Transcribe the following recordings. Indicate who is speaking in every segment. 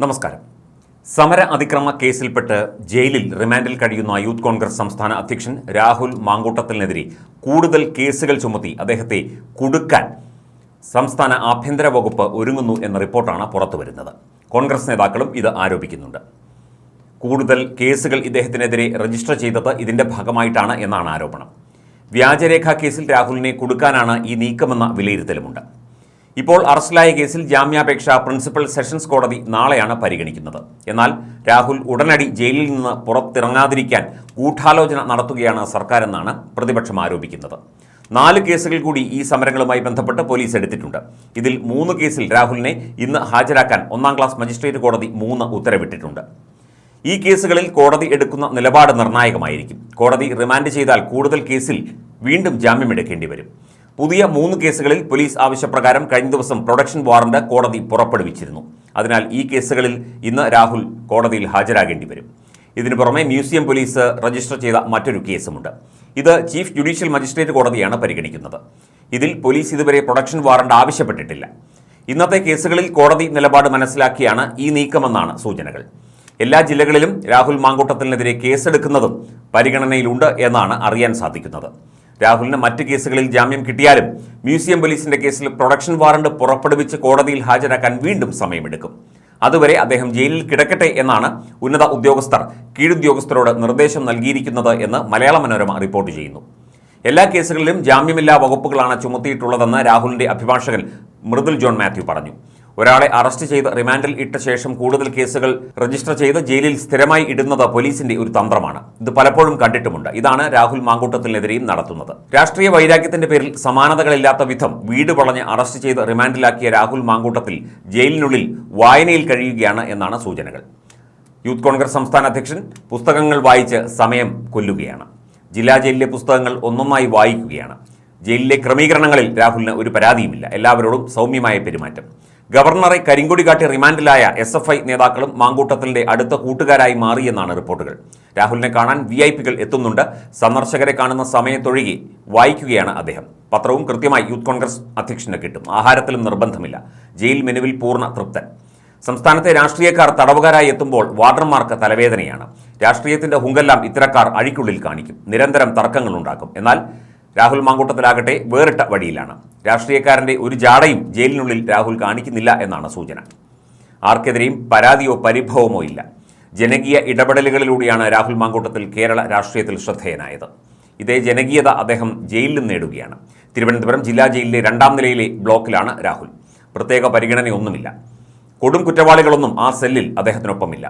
Speaker 1: നമസ്കാരം. സമര അതിക്രമ കേസിൽപ്പെട്ട് ജയിലിൽ റിമാൻഡിൽ കഴിയുന്ന യൂത്ത് കോൺഗ്രസ് സംസ്ഥാന അധ്യക്ഷൻ രാഹുൽ മാങ്കൂട്ടത്തിനെതിരെ കൂടുതൽ കേസുകൾ ചുമത്തി അദ്ദേഹത്തെ കുടുക്കാൻ സംസ്ഥാന ആഭ്യന്തര വകുപ്പ് ഒരുങ്ങുന്നു എന്ന റിപ്പോർട്ടാണ് പുറത്തുവരുന്നത് കോൺഗ്രസ് നേതാക്കളും ഇത് ആരോപിക്കുന്നുണ്ട്. കൂടുതൽ കേസുകൾ ഇദ്ദേഹത്തിനെതിരെ രജിസ്റ്റർ ചെയ്തത് ഇതിന്റെ ഭാഗമായിട്ടാണ് എന്നാണ് ആരോപണം. വ്യാജരേഖാ കേസിൽ രാഹുലിനെ കൊടുക്കാനാണ് ഈ നീക്കമെന്ന വിലയിരുത്തലുമുണ്ട്. ഇപ്പോൾ അറസ്റ്റിലായ കേസിൽ ജാമ്യാപേക്ഷ പ്രിൻസിപ്പൽ സെഷൻസ് കോടതി നാളെയാണ് പരിഗണിക്കുന്നത്. എന്നാൽ രാഹുൽ ഉടനടി ജയിലിൽ നിന്ന് പുറത്തിറങ്ങാതിരിക്കാൻ ഗൂഢാലോചന നടത്തുകയാണ് സർക്കാരെന്നാണ് പ്രതിപക്ഷം ആരോപിക്കുന്നത്. നാല് കേസുകൾ കൂടി ഈ സമരങ്ങളുമായി ബന്ധപ്പെട്ട് പോലീസ് എടുത്തിട്ടുണ്ട്. ഇതിൽ മൂന്ന് കേസിൽ രാഹുലിനെ ഇന്ന് ഹാജരാക്കാൻ ഒന്നാം ക്ലാസ് മജിസ്ട്രേറ്റ് കോടതി മൂന്ന് ഉത്തരവിട്ടിട്ടുണ്ട്. ഈ കേസുകളിൽ കോടതി എടുക്കുന്ന നിലപാട് നിർണായകമായിരിക്കും. കോടതി റിമാൻഡ് ചെയ്താൽ കൂടുതൽ കേസിൽ വീണ്ടും ജാമ്യമെടുക്കേണ്ടി വരും. പുതിയ മൂന്ന് കേസുകളിൽ പോലീസ് ആവശ്യപ്രകാരം കഴിഞ്ഞ ദിവസം പ്രൊഡക്ഷൻ വാറന്റ് കോടതി പുറപ്പെടുവിച്ചിരുന്നു. അതിനാൽ ഈ കേസുകളിൽ ഇന്ന് രാഹുൽ കോടതിയിൽ ഹാജരാകേണ്ടി വരും. ഇതിനു പുറമെ മ്യൂസിയം പോലീസ് രജിസ്റ്റർ ചെയ്ത മറ്റൊരു കേസുമുണ്ട്. ഇത് ചീഫ് ജുഡീഷ്യൽ മജിസ്ട്രേറ്റ് കോടതിയാണ് പരിഗണിക്കുന്നത്. ഇതിൽ പോലീസ് ഇതുവരെ പ്രൊഡക്ഷൻ വാറന്റ് ആവശ്യപ്പെട്ടിട്ടില്ല. ഇന്നത്തെ കേസുകളിൽ കോടതി നിലപാട് മനസ്സിലാക്കിയാണ് ഈ നീക്കമെന്നാണ് സൂചനകൾ. എല്ലാ ജില്ലകളിലും രാഹുൽ മാങ്കൂട്ടത്തിനെതിരെ കേസെടുക്കുന്നതും പരിഗണനയിലുണ്ട് എന്നാണ് അറിയാൻ സാധിക്കുന്നത്. രാഹുലിന് മറ്റ് കേസുകളിൽ ജാമ്യം കിട്ടിയാലും മ്യൂസിയം പോലീസിന്റെ കേസിൽ പ്രൊഡക്ഷൻ വാറണ്ട് പുറപ്പെടുവിച്ച് കോടതിയിൽ ഹാജരാക്കാൻ വീണ്ടും സമയമെടുക്കും. അതുവരെ അദ്ദേഹം ജയിലിൽ കിടക്കട്ടെ എന്നാണ് ഉന്നത ഉദ്യോഗസ്ഥർ കീഴുദ്യോഗസ്ഥരോട് നിർദ്ദേശം നൽകിയിരിക്കുന്നത് എന്ന് മലയാള മനോരമ റിപ്പോർട്ട് ചെയ്യുന്നു. എല്ലാ കേസുകളിലും ജാമ്യമില്ലാ വകുപ്പുകളാണ് ചുമത്തിയിട്ടുള്ളതെന്ന് രാഹുലിന്റെ അഭിഭാഷകൻ മൃദുൽ ജോൺ മാത്യു പറഞ്ഞു. ഒരാളെ അറസ്റ്റ് ചെയ്ത് റിമാൻഡിൽ ഇട്ട ശേഷം കൂടുതൽ കേസുകൾ രജിസ്റ്റർ ചെയ്ത് ജയിലിൽ സ്ഥിരമായി ഇടുന്നത് പോലീസിന്റെ ഒരു തന്ത്രമാണ്. ഇത് പലപ്പോഴും കണ്ടിട്ടുമുണ്ട്. ഇതാണ് രാഹുൽ മാങ്കൂട്ടത്തിനെതിരെയും നടത്തുന്നത്. രാഷ്ട്രീയ വൈരാഗ്യത്തിന്റെ പേരിൽ സമാനതകളില്ലാത്ത വിധം വീട് വളഞ്ഞ് അറസ്റ്റ് ചെയ്ത് റിമാൻഡിലാക്കിയ രാഹുൽ മാങ്കൂട്ടത്തിൽ ജയിലിനുള്ളിൽ വായനയിൽ കഴിയുകയാണ് എന്നാണ് സൂചനകൾ. യൂത്ത് കോൺഗ്രസ് സംസ്ഥാന അധ്യക്ഷൻ പുസ്തകങ്ങൾ വായിച്ച് സമയം കൊല്ലുകയാണ്. ജില്ലാ ജയിലിലെ പുസ്തകങ്ങൾ ഒന്നൊന്നായി വായിക്കുകയാണ്. ജയിലിലെ ക്രമീകരണങ്ങളിൽ രാഹുലിന് ഒരു പരാതിയുമില്ല. എല്ലാവരോടും സൗമ്യമായ പെരുമാറ്റം. ഗവർണറെ കരിങ്കൊടി കാട്ടി റിമാൻഡിലായ എസ് എഫ് ഐ നേതാക്കളും മാങ്കൂട്ടത്തിന്റെ അടുത്ത കൂട്ടുകാരായി മാറിയെന്നാണ് റിപ്പോർട്ടുകൾ. രാഹുലിനെ കാണാൻ വി ഐ പികൾ എത്തുന്നുണ്ട്. സന്ദർശകരെ കാണുന്ന സമയത്തൊഴുകി വായിക്കുകയാണ് അദ്ദേഹം. പത്രവും കൃത്യമായി യൂത്ത് കോൺഗ്രസ് അധ്യക്ഷന് കിട്ടും. ആഹാരത്തിലും നിർബന്ധമില്ല. ജയിൽ മെനുവിൽ പൂർണ തൃപ്തൻ. സംസ്ഥാനത്തെ രാഷ്ട്രീയക്കാർ തടവുകാരായി എത്തുമ്പോൾ വാർഡർമാർക്ക് തലവേദനയാണ്. രാഷ്ട്രീയത്തിന്റെ ഹുങ്കെല്ലാം ഇത്തരക്കാർ അഴിക്കുള്ളിൽ കാണിക്കും. നിരന്തരം തർക്കങ്ങളുണ്ടാക്കും എന്നാൽ രാഹുൽ മാങ്കൂട്ടത്തിലാകട്ടെ വേറിട്ട വഴിയിലാണ്. രാഷ്ട്രീയക്കാരന്റെ ഒരു ജാടയും ജയിലിനുള്ളിൽ രാഹുൽ കാണിക്കുന്നില്ല എന്നാണ് സൂചന. ആർക്കെതിരെയും പരാതിയോ പരിഭവമോ ഇല്ല. ജനകീയ ഇടപെടലുകളിലൂടെയാണ് രാഹുൽ മാങ്കൂട്ടത്തിൽ കേരള രാഷ്ട്രീയത്തിൽ ശ്രദ്ധേയനായത്. ഇതേ ജനകീയത അദ്ദേഹം ജയിലിൽ നേടുകയാണ്. തിരുവനന്തപുരം ജില്ലാ ജയിലിലെ രണ്ടാം നിലയിലെ ബ്ലോക്കിലാണ് രാഹുൽ. പ്രത്യേക പരിഗണനയൊന്നുമില്ല. കൊടും കുറ്റവാളികളൊന്നും ആ സെല്ലിൽ അദ്ദേഹത്തിനൊപ്പമില്ല.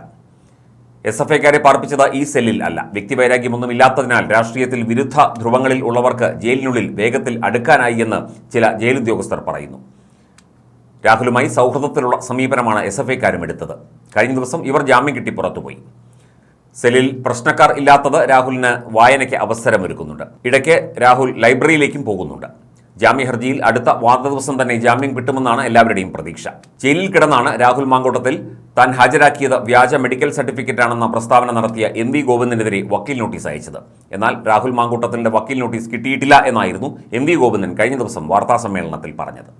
Speaker 1: എസ് എഫ് ഐക്കാരെ പാർപ്പിച്ചത് ഈ സെല്ലിൽ അല്ല. വ്യക്തിവൈരാഗ്യമൊന്നുമില്ലാത്തതിനാൽ രാഷ്ട്രീയത്തിൽ വിരുദ്ധ ധ്രുവങ്ങളിൽ ഉള്ളവർക്ക് ജയിലിനുള്ളിൽ വേഗത്തിൽ അടുക്കാനായി എന്ന് ചില ജയിലുദ്യോഗസ്ഥർ പറയുന്നു. രാഹുലുമായി സൗഹൃദത്തിലുള്ള സമീപനമാണ് എസ് എഫ് ഐക്കാരും എടുത്തത്. കഴിഞ്ഞ ദിവസം ഇവർ ജാമ്യം കിട്ടി പുറത്തുപോയി. സെല്ലിൽ പ്രശ്നക്കാർ ഇല്ലാത്തത് രാഹുലിന് വായനയ്ക്ക് അവസരമൊരുക്കുന്നുണ്ട്. ഇടയ്ക്ക് രാഹുൽ ലൈബ്രറിയിലേക്കും പോകുന്നുണ്ട്. ജാമ്യ ഹർജിയിൽ അടുത്ത വാദ ദിവസം തന്നെ ജാമ്യം കിട്ടുമെന്നാണ് എല്ലാവരുടെയും പ്രതീക്ഷ. ജയിലിൽ കിടന്നാണ് രാഹുൽ മാങ്കോട്ടത്തിൽ താൻ ഹാജരാക്കിയത്. വ്യാജ മെഡിക്കൽ സർട്ടിഫിക്കറ്റാണെന്ന പ്രസ്താവന നടത്തിയ എം വി ഗോവിന്ദനെതിരെ വക്കീൽ നോട്ടീസ് അയച്ചത്. എന്നാൽ രാഹുൽ മാങ്കൂട്ടത്തിന്റെ വക്കീൽ നോട്ടീസ് കിട്ടിയിട്ടില്ല എന്നായിരുന്നു എം വി ഗോവിന്ദൻ കഴിഞ്ഞ ദിവസം വാർത്താസമ്മേളനത്തിൽ പറഞ്ഞത്.